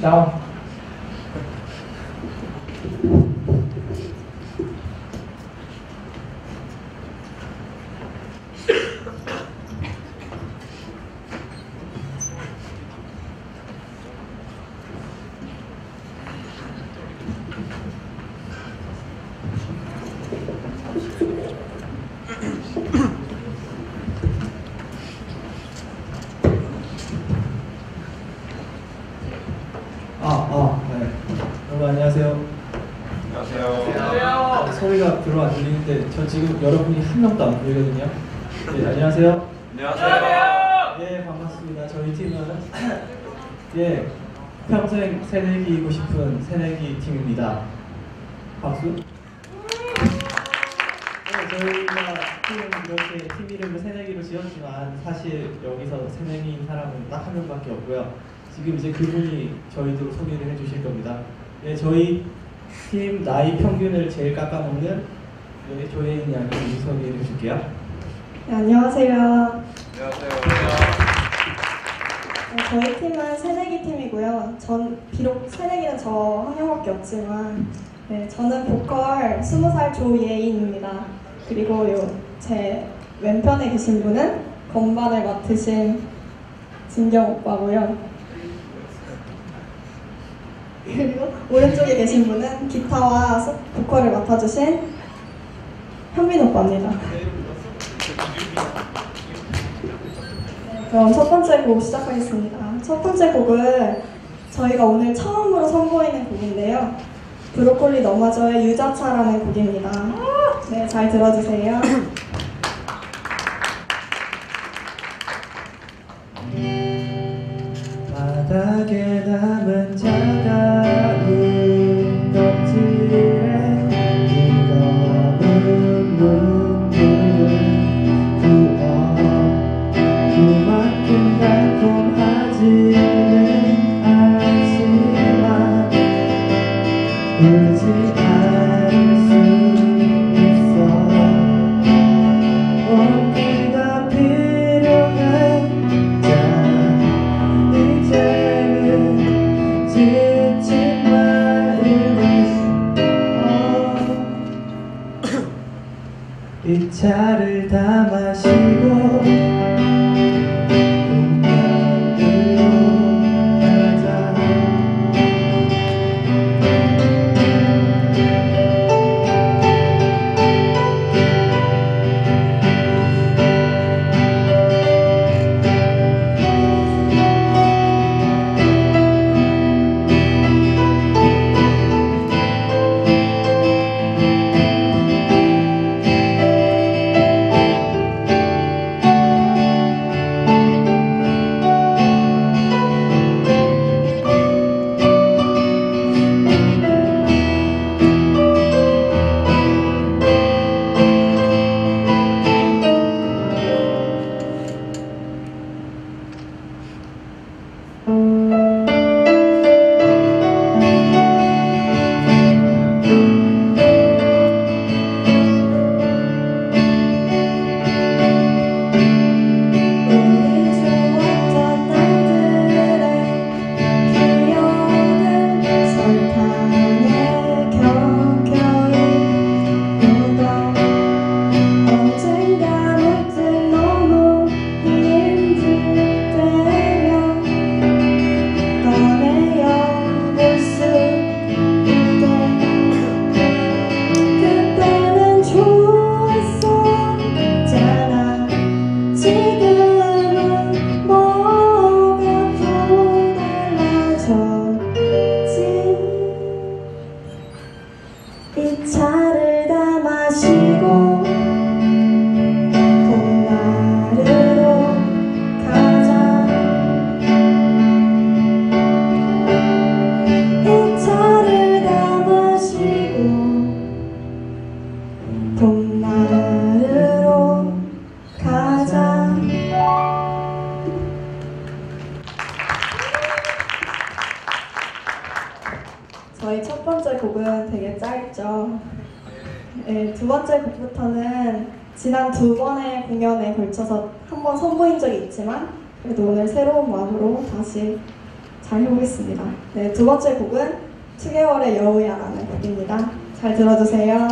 다운. 아, 아, 네. 안녕하세요. 안녕하세요. 소리가 별로 안 들리는데 저 지금 여러분이 한 명도 안 보이거든요. 네, 안녕하세요. 안녕하세요. 예, 반갑습니다. 저희 팀은 예, 평생 새내기이고 싶은 새내기 팀입니다. 박수. 네, 저희가 팀은 이렇게 팀 이름을 새내기로 지었지만 사실 여기서 새내기인 사람은 딱 한 명밖에 없고요. 지금 이제 그분이 저희들 소개를 해주실 겁니다. 네, 저희 팀 나이 평균을 제일 깎아먹는 여기 조혜인 양이 소개해 주실게요. 네, 안녕하세요. 안녕하세요. 네, 저희 팀은 새내기 팀이고요. 전 비록 새내기는 저 한 명밖에 없지만 네, 저는 보컬 20살 조예인입니다. 그리고 요 제 왼편에 계신 분은 건반을 맡으신 진경 오빠고요. 그리고 오른쪽에 계신 분은 기타와 소- 보컬을 맡아주신 현민 오빠입니다. 네, 그럼 첫 번째 곡 시작하겠습니다. 첫 번째 곡은 저희가 오늘 처음으로 선보이는 곡인데요. 브로콜리 너마저의 유자차라는 곡입니다. 네, 잘 들어주세요. 바닥에 남은 차 이 저희 첫 번째 곡은 되게 짧죠. 네, 두 번째 곡부터는 지난 두 번의 공연에 걸쳐서 한 번 선보인 적이 있지만 그래도 오늘 새로운 마음으로 다시 잘 해보겠습니다. 네, 두 번째 곡은 7개월의 여우야라는 곡입니다. 잘 들어주세요.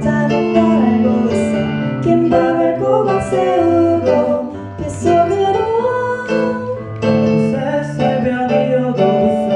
짜는 걸 알고 있어. 김밥을 꼬박 세우고 뱃속으로 새새벽이 오고 있어.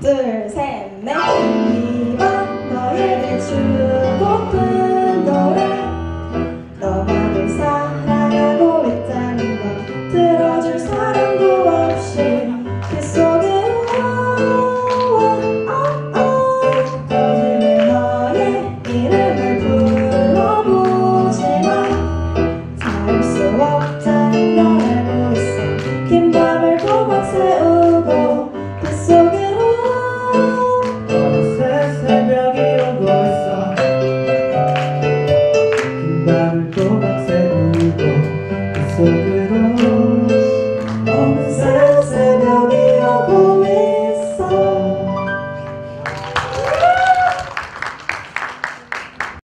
둘, 셋, 넷.